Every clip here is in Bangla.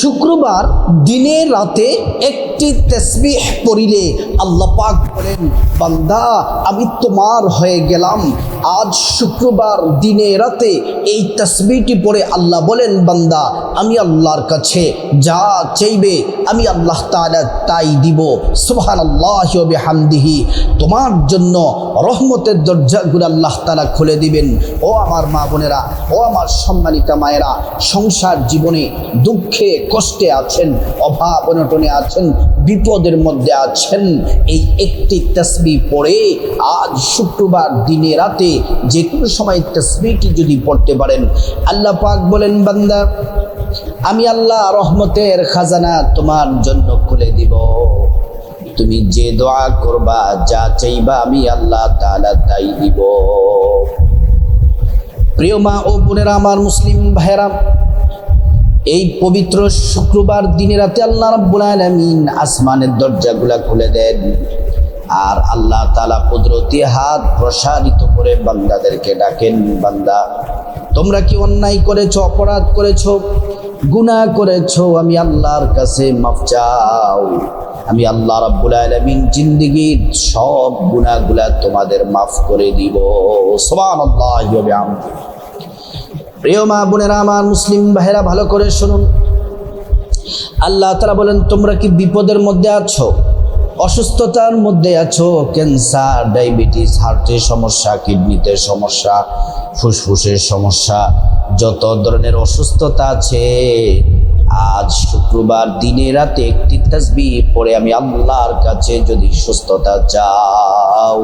শুক্রবার দিনে রাতে একটি তসবিহ পড়িলে আল্লাহ পাক বলেন, বান্দা, আমি তোমার হয়ে গেলাম। আজ শুক্রবার দিনে রাতে এই তসবিহটি পড়ে আল্লাহ বলেন, বান্দা, আমি আল্লাহর কাছে যা চাইবে আমি আল্লাহ তাআলা তাই দিব। সুবহান আল্লাহ হামদিহি তোমার জন্য রহমতের দরজাগুলো আল্লাহ তাআলা খুলে দিবেন। ও আমার মা বোনেরা, ও আমার সম্মানিতা মায়েরা, সংসার জীবনে দুঃখে কষ্টে আছেন, অভাব অনটনে আছেন, বিপদের মধ্যে আছেন, এই একটি তসবি পড়ে আজ শুক্রবার দিনে রাতে যে কোনো সময় তসবিটি যদি পড়তে পারেন, আল্লাহ পাক বলেন, বান্দা, আমি আল্লাহ রহমতের খাজানা তোমার জন্য খুলে দিব। তুমি যে দোয়া করবা, যা চাইবা আমি আল্লাহ তাআলা তাই দিব। প্রিয় মা ও বোনেরা, আমার মুসলিম ভাইরা এই পবিত্র শুক্রবার দিনে রাতে আল্লাহ রাব্বুল আলামিন আসমানের দরজাগুলা খুলে দেন। আর আল্লাহ তাআলা কুদরতি হাত প্রসারিত করে বান্দাদেরকে ডাকেন, বান্দা, তোমরা কি অন্যায় করেছ, অপরাধ করেছ, গুনাহ করেছ? আমি আল্লাহর কাছে মাফ চাও। আমি আল্লাহ রাব্বুল আলামিন জিন্দেগীর সব গুনাহগুলা তোমাদের মাফ করে দিব। সুবহানাল্লাহি ওয়া বিহামদিহি। প্রিয় মা বোনেরা, আমার মুসলিম ভাইরা ভালো করে শুনুন। আল্লাহ তারা বলেন, তোমরা কি বিপদের মধ্যে আছো? অসুস্থতার মধ্যে আছো? ক্যান্সার, ডায়াবেটিস, হার্টের সমস্যা, কিডনিতে সমস্যা, ফুসফুসের সমস্যা, যত ধরনের অসুস্থতা আছে আজ শুক্রবার দিনে রাতে একটি তসবি পড়ে আমি আল্লাহর কাছে যদি সুস্থতা চাও,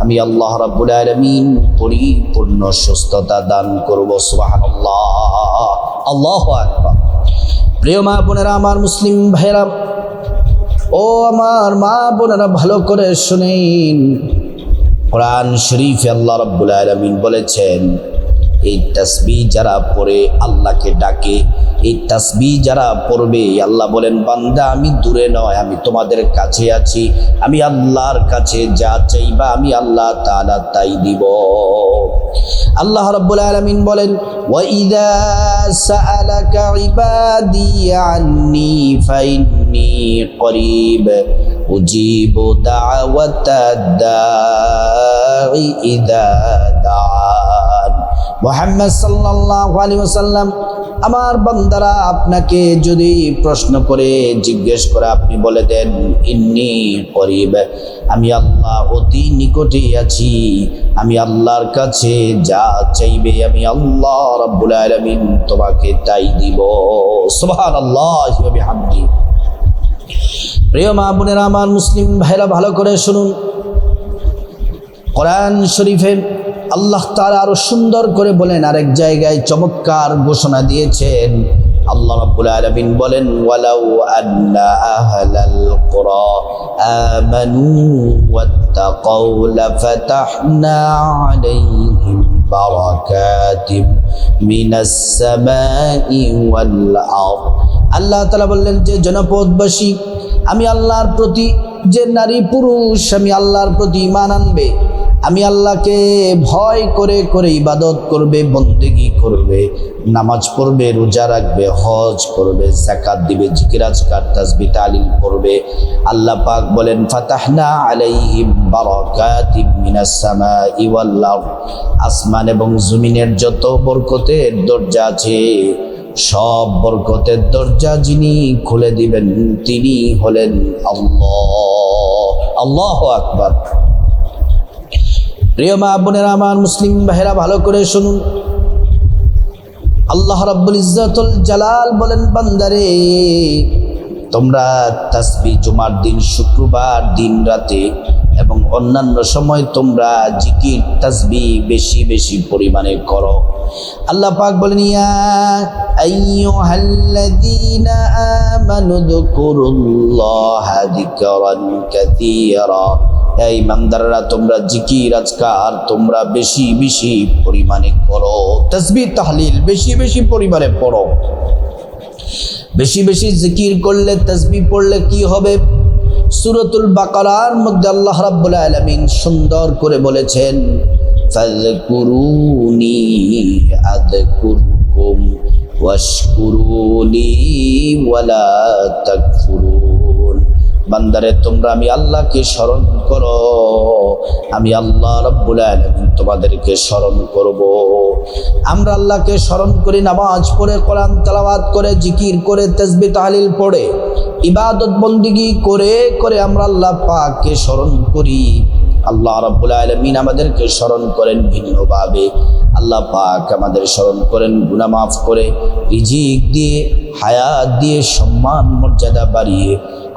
আমি আল্লাহ রাব্বুল আলামিন পরিপূর্ণ সুস্থতা দান করব, সুবহানাল্লাহ। আল্লাহু আকবার। প্রিয় মা বোনেরা, আমার মুসলিম ভাইরা ও আমার মা বোনেরা, ভালো করে শুনেন। কোরআন শরীফ আল্লাহ রাব্বুল আলামিন বলেছেন এই তসবি যারা পড়ে আল্লাহকে ডাকে, এই তসবি যারা পড়বে, আল্লাহ বলেন, বান্দা, আমি দূরে নয়, আমি তোমাদের কাছে আছি, আমি আল্লাহর কাছে যা চাইবা আমি আল্লাহ তাআলা তাই দিব। আল্লাহ রাব্বুল আলামিন বলেন ইদা দাআন মোহাম্মদ সাল্লাল্লাহু আলাইহি ওয়াসাল্লাম, আমার বান্দারা আপনাকে যদি প্রশ্ন করে, জিজ্ঞেস করে, আপনি বলে দেন, ইন্নি করিব, আমি আল্লাহ অতি নিকটে আছি, আমি আল্লাহর কাছে যা চাইবে, আমি আল্লাহ রাব্বুল আলামিন তোমাকে তাই দিব। সুবহানাল্লাহি ওয়া বিহামদি। প্রিয় মা বোনেরা, আমার মুসলিম ভাইরা, ভালো করে শুনুন। কোরআন শরীফে আল্লাহ তাআলা আরও সুন্দর করে বলেন, আরেক জায়গায় চমৎকার ঘোষণা দিয়েছেন। আল্লাহ রাব্বুল বলেন আল্লাহ তাআলা বললেন যে, জনপদবাসী, আমি আল্লাহর প্রতি যে নারী পুরুষ, আমি আল্লাহর প্রতি ইমান আনবে আমি আল্লাহকে ভয় করে করে ইবাদত করবে, বন্দেগি করবে, নামাজ পড়বে, রোজা রাখবে, হজ করবে জাকাত দিবে, জিকিরাজকার তাসবি তালিল করবে। আল্লাহ পাক বলেন, ফাতাহনা আলাইহিম বারাকাতিম মিনাস সামাই ওয়াল আসমান এবং জমিনের যত বরকতের দরজা আছে, সব বরকতের দরজা যিনি খুলে দিবেন তিনি হলেন আল্লাহ। আল্লাহ আকবার। প্রিয় মা বোনেরা, আমার মুসলিম ভাইরা ভালো করে শুনুন। আল্লাহ রাব্বুল ইজ্জাতুল জালাল বলেন, বান্দারে, তোমরা তাসবি জুমার দিন, শুক্রবার দিন রাতে এবং অন্যান্য সময় তোমরা জিকির, তাসবি বেশি বেশি পরিমাণে করো। আল্লাহ পাক বলেন, ইয়া আইয়ুহাল্লাযীনা আমানু যকুরুল্লাহা যিকরান কাসীরা। এই মান্দাররা তোমরা জিকির, আজকার, তোমরা বেশি বেশি পরিমাণে করো তসবি তাহলিল, বেশি বেশি পরিমাণে পড়ো। বেশি বেশি জিকির করলে তসবি পড়লে কি হবে? সুরতুল বাকারার মধ্যে আল্লাহ রাবুল আলমিন সুন্দর করে বলেছেন ফাজকুরুনি ওয়ালা তাকফুরুন। বান্দারে, তোমরা আমি আল্লাহকে স্মরণ করো। আমি আল্লাহ রব্বুল আলামিন তোমাদেরকে স্মরণ করব। আমরা আল্লাহকে স্মরণ করি, নামাজ পড়ে, কোরআন তেলাওয়াত করে, জিকির করে, তসবি, তাহলিল পড়ে, ইবাদত বন্দিগি করে করে আমরা আল্লাহ পাককে স্মরণ করি। আল্লাহ রব্বুল আলমিন আমাদেরকে স্মরণ করেন ভিন্নভাবে। আল্লাহ পাক আমাদের স্মরণ করেন গুনা মাফ করে, রিজিক দিয়ে, হায়াত দিয়ে, সম্মান, মর্যাদা বাড়িয়ে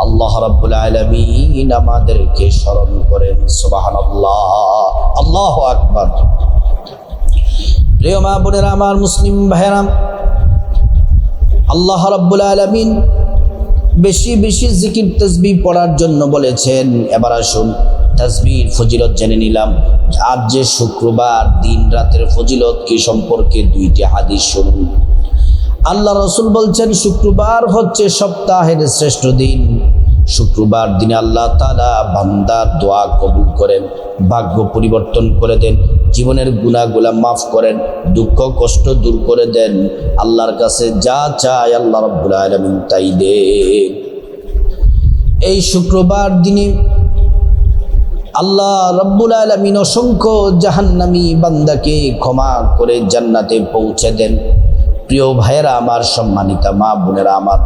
আল্লাহ রব্বুল আলমিন আমাদেরকে স্মরণ করেন সুবাহান আল্লাহ আকবর। প্রিয় মা বোনেরা, আমার মুসলিম ভাইরাম আল্লাহ রব্বুল আলমিন বেশি বেশি জিকির তসবি পড়ার জন্য বলেছেন। এবার আসুন তসবির ফজিলত জেনে নিলাম। আজ যে শুক্রবার দিন রাতের ফজিলত কি সম্পর্কে দুইটি হাদিস শুনুন। আল্লাহ রসুল বলছেন, শুক্রবার হচ্ছে সপ্তাহের শ্রেষ্ঠ দিন। শুক্রবার দিনে আল্লাহ তালা বান্দার দোয়া কবুল করেন, ভাগ্য পরিবর্তন করে দেন, জীবনের গুণাগুলা মাফ করেন, দুঃখ, কষ্ট দূর করে দেন। আল্লাহর কাছে যা চায় আল্লাহ আলমিন তাই দেন। এই শুক্রবার দিনে আল্লাহ রব্বুল আলমিন অসংখ্য জাহান্নামী বান্দাকে ক্ষমা করে জান্নাতে পৌঁছে দেন। প্রিয় ভাইয়েরা, আমার সম্মানিতা মা বোনেরা, আমার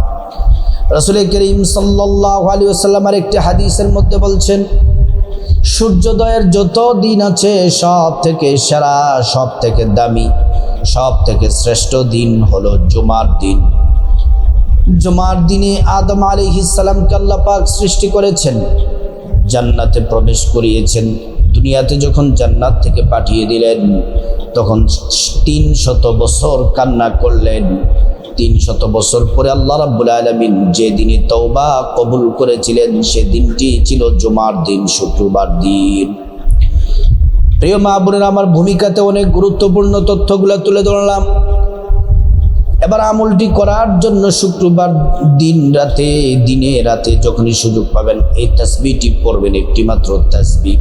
রসুল করিম সাল্লাহ আলী আসাল্লামার একটি হাদিসের মধ্যে বলছেন, সূর্যোদয়ের যত দিন আছে সব থেকে সেরা সব থেকে দামি সব থেকে শ্রেষ্ঠ দিন হলো জুমার দিন। জুমার দিনে আদম আলী ইসালামকে আল্লাহ পাক সৃষ্টি করেছেন, জান্নাতে প্রবেশ করিয়েছেন। দুনিয়াতে যখন জান্নাত থেকে পাঠিয়ে দিলেন, তখন তিন শত বছর কান্না করলেন। তিন শত বছর পরে আল্লাহ রাব্বুল আলমিন যে দিনে তওবা কবুল করেছিলেন, সে দিনটি ছিল জুমার দিন, শুক্রবার দিন। প্রিয় মা বোনের, আমার ভূমিকাতে অনেক গুরুত্বপূর্ণ তথ্যগুলো তুলে ধরলাম। এবার আমলটি করার জন্য শুক্রবার দিন রাতে, দিনে রাতে যখনই সুযোগ পাবেন, এই তসবিটি পড়বেন একটি মাত্র তসবি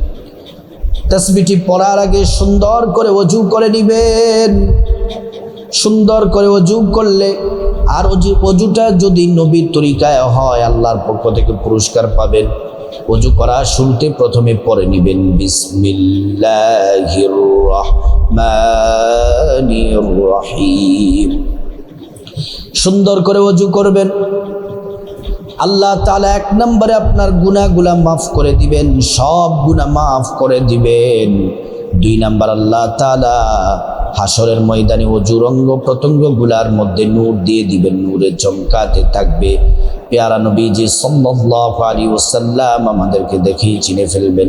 তসবিটি পড়ার আগে সুন্দর করে অজু করে নিবেন। সুন্দর করে অজু করলে আর অজু, অজুটা যদি নবীর তরিকায় হয়, আল্লাহর পক্ষ থেকে পুরস্কার পাবেন। অজু করা শুরুতে প্রথমে পরে নিবেন সুন্দর করে অজু করবেন। আল্লাহ তালা এক নম্বরে আপনার গুণাগুলা মাফ করে দিবেন, সব গুণা মাফ করে দিবেন। দুই নাম্বার আল্লাহ তালা হাসরের ময়দানে ও জুরঙ্গ প্রত্যঙ্গগুলার মধ্যে নূর দিয়ে দিবেন, নূরে চমকাতে থাকবে। পেয়ারা নবীজি সাল্লাল্লাহু আলাইহি ওয়াসাল্লাম আমাদেরকে দেখেই চিনে ফেলবেন।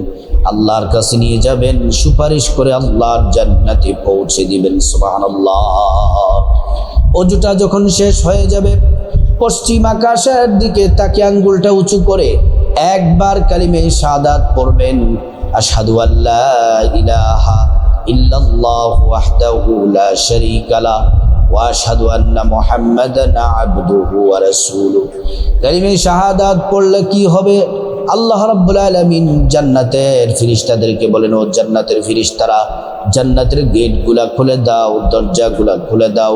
আল্লাহর কাছে নিয়ে যাবেন, সুপারিশ করে আল্লাহর জান্নাতে পৌঁছে দিবেন, সুবহানাল্লাহ। অজুটা যখন শেষ হয়ে যাবে, পশ্চিম আকাশের দিকে তাকে আঙ্গুলটা উঁচু করে একবার কালিমে সাদাত পড়বেন, আশহাদু আল্লাহ ইলাহা ওয়াহদাহু লা শারীকা লা ওয়া আশহাদু আন্না মুহাম্মাদান আবদুহু ওয়া রাসূলুহু। কালিমে শাহাদাত পড়লে কি হবে? আল্লাহ রাব্বুল আলামিন জান্নাতের ফিরিস্তাদেরকে বলেন, ও জান্নাতের ফিরিস্তারা, জান্নাতের গেটগুলা খুলে দাও, দরজাগুলা খুলে দাও।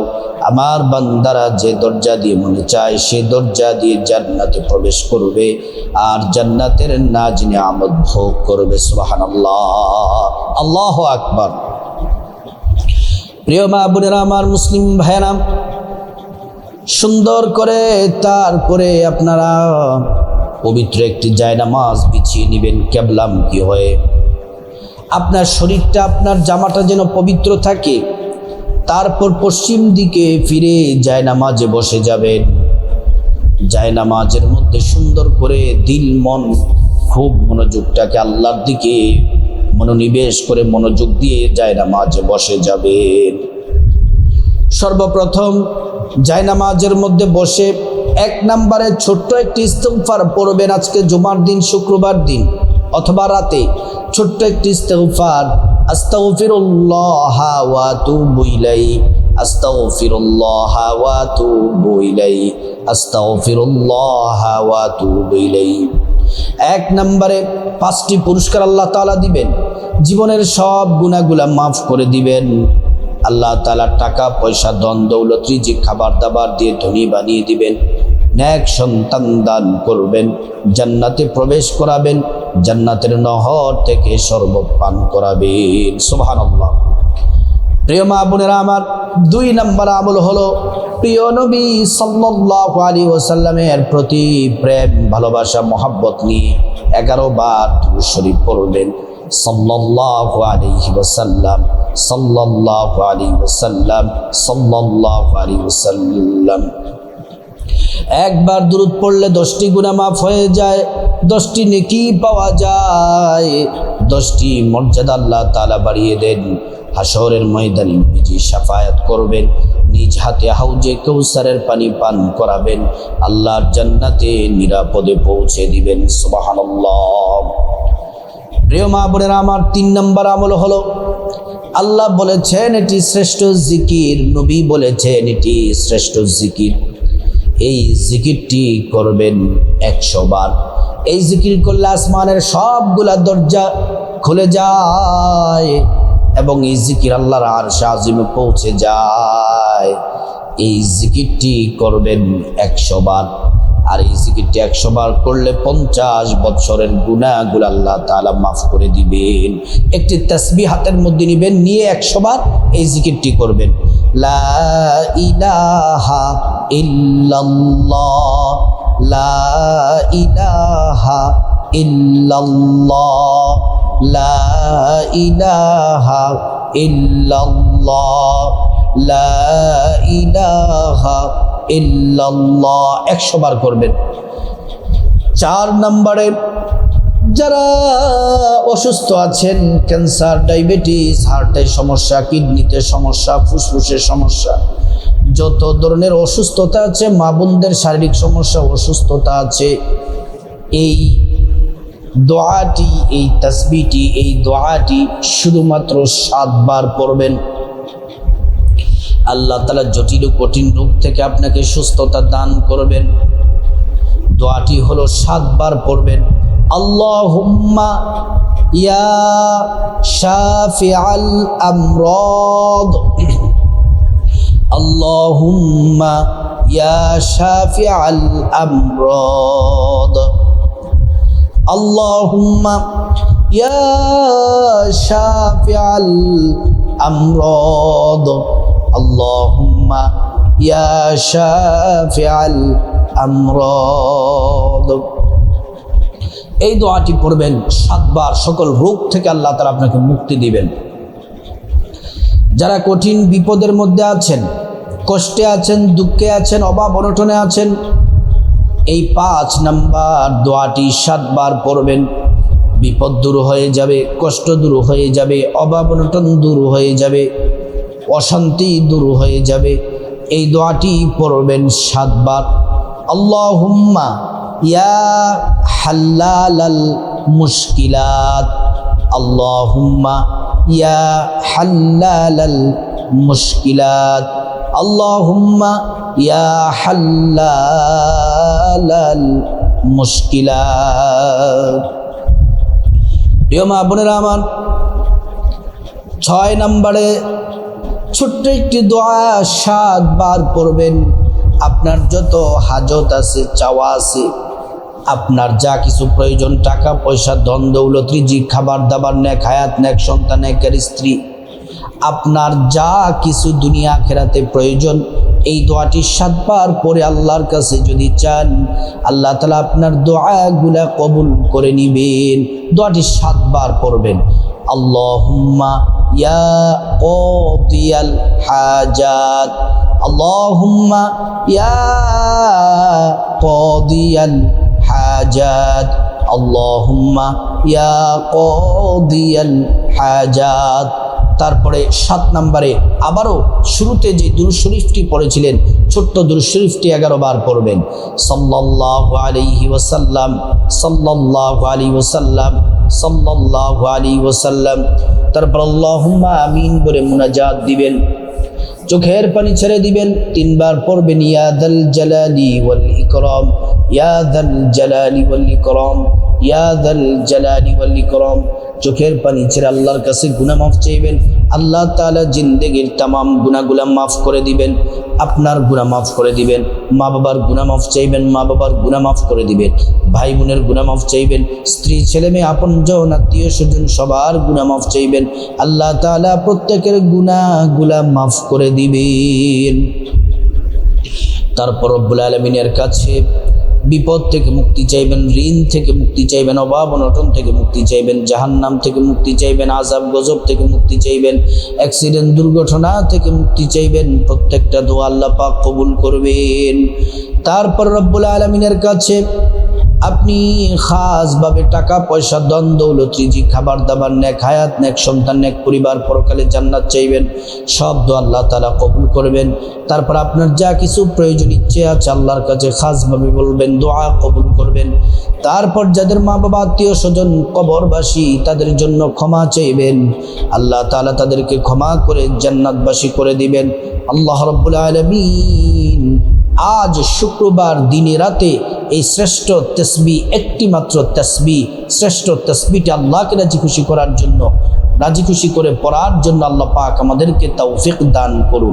আমার বান্দারা যে দরজা দিয়ে মনে চায়, সে দরজা দিয়ে জান্নাতে প্রবেশ করবে। আর জান্নাতের নাজ নিয়ামত ভোগ করবে সুবাহান আল্লাহ আল্লাহ আকবর। প্রিয় মা বোনেরা, আমার মুসলিম ভাইরাম সুন্দর করে তারপরে আপনারা পবিত্র একটি জায়নামাজ বিছিয়ে নেবেন, কেবলাম কি হয়ে? আপনার শরীরটা, আপনার জামাটা যেন পবিত্র থাকে, তারপর পশ্চিম দিকে ফিরে জায়নামাজে বসে যাবেন। জায়নামাজের মধ্যে সুন্দর করে দিল, মন, খুব মনোযোগটাকে আল্লাহর দিকে মনোনিবেশ করে মনোযোগ দিয়ে জায়নামাজে বসে যাবেন সর্বপ্রথম জায়নামাজের মধ্যে বসে এক নম্বরে ছোট্ট একটি ইস্তফার পড়বেন আজকে জুমার দিন, শুক্রবার দিন অথবা রাতে। ছোট্ট একটি ইস্তফার আস্তাগফিরুল্লাহ ওয়া আতুবু ইলাইহি। এক নম্বরে পাঁচটি পুরস্কার আল্লাহ তালা দিবেন। জীবনের সব গুণাগুলা মাফ করে দিবেন। আল্লাহ তালা টাকা, পয়সা দন দৌলত, রিজিক, খাবার দাবার দিয়ে ধনী বানিয়ে দিবেন। ন্যাক সন্তান দান করবেন, জান্নাতে প্রবেশ করাবেন, জান্নাতের নহর থেকে সর্বপান করাবেন। সুবহানাল্লাহ। প্রিয় মা বোনেরা, আমার দুই নম্বর আমল হলো, প্রিয় নবী সাল্লাল্লাহু আলাইহি ওয়াসাল্লামের প্রতি প্রেম, ভালোবাসা, মহাব্বত নিয়ে এগারো বার শরীফ পড়বেন সাল্লাল্লাহু আলাইহি ওয়াসাল্লাম, সাল্লাল্লাহু আলাইহি ওয়াসাল্লাম, সাল্লাল্লাহু আলাইহি ওয়াসাল্লাম। একবার দূরত পড়লে দশটি গুণা মাফ হয়ে যায়, দশটি নেকি পাওয়া যায়। দশটি মর্যাদা আল্লাহ তালা বাড়িয়ে দেন। হাসরের ময়দানে নবীজি সাফায়াত করবেন, নিজ হাতে হাউজে কৌসারের পানি পান করাবেন, আল্লাহর জান্নাতে নিরাপদে পৌঁছে দিবেন, সুবহানাল্লাহ। প্রিয় মা বোনেরা, আমার তিন নম্বর আমল হলো, আল্লাহ বলেছেন এটি শ্রেষ্ঠ জিকির, নবী বলেছেন এটি শ্রেষ্ঠ জিকির। এই জিকিরটি করবেন একশো বার। এই জিকির করলে আসমানের সবগুলা দরজা খুলে যায় এবং এই জিকির আল্লাহর আর শাহিমে পৌঁছে যায়। এই জিকিরটি করবেন একশো বার আর এই জিকিরটি একশো বার করলে পঞ্চাশ বৎসরের গুণাগুলো আল্লাহ তাআলা মাফ করে দিবেন। একটি তসবি হাতের মধ্যে নিবেন, নিয়ে একশো বার এই জিকিরটি করবেন। লা ইলাহা ইল্লাল্লাহ লা লা লা একশো বার করবেন। চার নম্বরে, যারা অসুস্থ আছেন, ক্যান্সার, ডায়াবেটিস, হার্টের সমস্যা, কিডনিতে সমস্যা, ফুসফুসের সমস্যা যত ধরনের অসুস্থতা আছে, মা বোনদের শারীরিক সমস্যা, অসুস্থতা আছে, এই দোয়াটি, এই তসবিটি এই দোয়াটি শুধুমাত্র সাতবার পড়বেন। আল্লাহ তালা জটিল কঠিন রোগ থেকে আপনাকে সুস্থতা দান করবেন। দোয়াটি হলো সাতবার পড়বেন। আল্লাহুম্মা ইয়া শাফিআল আমরাদ। আল্লাহুম্মা ইয়া ইয়া ইয়া এই দোয়াটি পড়বেন সাতবার, সকল রোগ থেকে আল্লাহ তারা আপনাকে মুক্তি দিবেন। যারা কঠিন বিপদের মধ্যে আছেন, কষ্টে আছেন, দুঃখে আছেন, অভাব অনটনে আছেন, এই পাঁচ নাম্বার দোয়াটি সাতবার পড়বেন। বিপদ দূর হয়ে যাবে, কষ্ট দূর হয়ে যাবে, অভাব অনটন দূর হয়ে যাবে, অশান্তি দূর হয়ে যাবে। এই দোয়াটি পড়বেন সাতবার। আল্লাহুম্মা ইয়া হাল্লালাল মুশকিলাত। আল্লাহুম্মা ইয়া হাল্লালাল মুশকিলাত। আল্লাহুম্মা ইয়া হাল্লালাল মুশকিলাত। প্রিয় মা বোনেরা আমার, ছয় নম্বরে ছোট্ট একটি দোয়া সাতবার পড়বেন। আপনার যত হাজত আছে, চাওয়া আছে আপনার যা কিছু প্রয়োজন, টাকা, পয়সা, ধন, দৌলত রিজিক খাবার, দাবার, নেক হায়াত, নেক সন্তান একের স্ত্রী, আপনার যা কিছু দুনিয়া খেরাতে প্রয়োজন, এই দোয়াটি সাতবার পরে আল্লাহর কাছে যদি চান, আল্লাহ তালা আপনার দোয়াগুলা কবুল করে নিবেন। দোয়াটি সাতবার পড়বেন। আল্লাহুম্মা ইয়া কদিয়াল হাজাত। আল্লাহুম্মা ইয়া কদিয়াল হাজাত। আল্লাহুম্মা ইয়া কদিয়াল হাজাত। তারপরে সাত নম্বরে আবারও শুরুতে যে দুরু শরীফটি পড়েছিলেন, ছোট্ট দুরু শরীফটি এগারো বার পড়বেন। সাল্লাহ আলিহি ওসাল্লাম সাল্লাহ আলী ওসাল্লাম সাল্লাহ আলী ওসাল্লাম তারপর আল্লাহুম্মা আমিন বলে মুনাজাত দিবেন। চোখের পানি ছেড়ে দিবেন। তিনবার পড়বেন ইয়াদাল জালালি ওয়াল ইকরাম ইয়াদাল জালালি ওয়াল ইকরাম। চোখের পানি ছেড়ে আল্লাহর কাছে গুনাহ মাফ চাইবেন। আল্লাহ তাআলা জিন্দেগির তামাম গুনাহগুলা মাফ করে দিবেন, আপনার গুনাহ মাফ করে দিবেন মা বাবার গুনাহ মাফ চাইবেন মা বাবার গুনাহ মাফ করে দিবেন ভাই বোনের গুনাহ মাফ চাইবেন, স্ত্রী ছেলে মেয়ে আপন জন আত্মীয় স্বজন সবার গুনাহ মাফ চাইবেন। আল্লাহ তাআলা প্রত্যেকের গুনাহগুলা মাফ করে দিবেন। তারপর রব্বুল আলমিনের কাছে বিপদ থেকে মুক্তি চাইবেন, ঋণ থেকে মুক্তি চাইবেন, অভাব অনটন থেকে মুক্তি চাইবেন, জাহান্নাম থেকে মুক্তি চাইবেন আজাব গজব থেকে মুক্তি চাইবেন অ্যাক্সিডেন্ট দুর্ঘটনা থেকে মুক্তি চাইবেন, প্রত্যেকটা দোয়া কবুল করবেন। তারপর রব্বুল আলমিনের কাছে আপনি খাসভাবে টাকা, পয়সা দন দৌলত রিজি খাবার দাবার নেক হায়াত, নেক সন্তান, নেক পরিবার পরকালে জান্নাত চাইবেন। সব দো আল্লাহ তালা কবুল করবেন। তারপর আপনার যা কিছু প্রয়োজন, ইচ্ছে আছে আল্লাহর কাছে খাসভাবে বলবেন, দোয়া কবুল করবেন। তারপর যাদের মা বাবা আত্মীয় স্বজন কবরবাসী, তাদের জন্য ক্ষমা চাইবেন। আল্লাহ তালা তাদেরকে ক্ষমা করে জান্নাতবাসী করে দিবেন। আল্লাহ রব্বুল আলমিন আজ শুক্রবার দিনে রাতে এই শ্রেষ্ঠ তসবি, একটি মাত্র তসবি, শ্রেষ্ঠ তসবিটি আল্লাহকে রাজি খুশি করার জন্য, রাজি খুশি করে পড়ার জন্য আল্লাহ পাক আমাদেরকে তৌফিক দান করুন।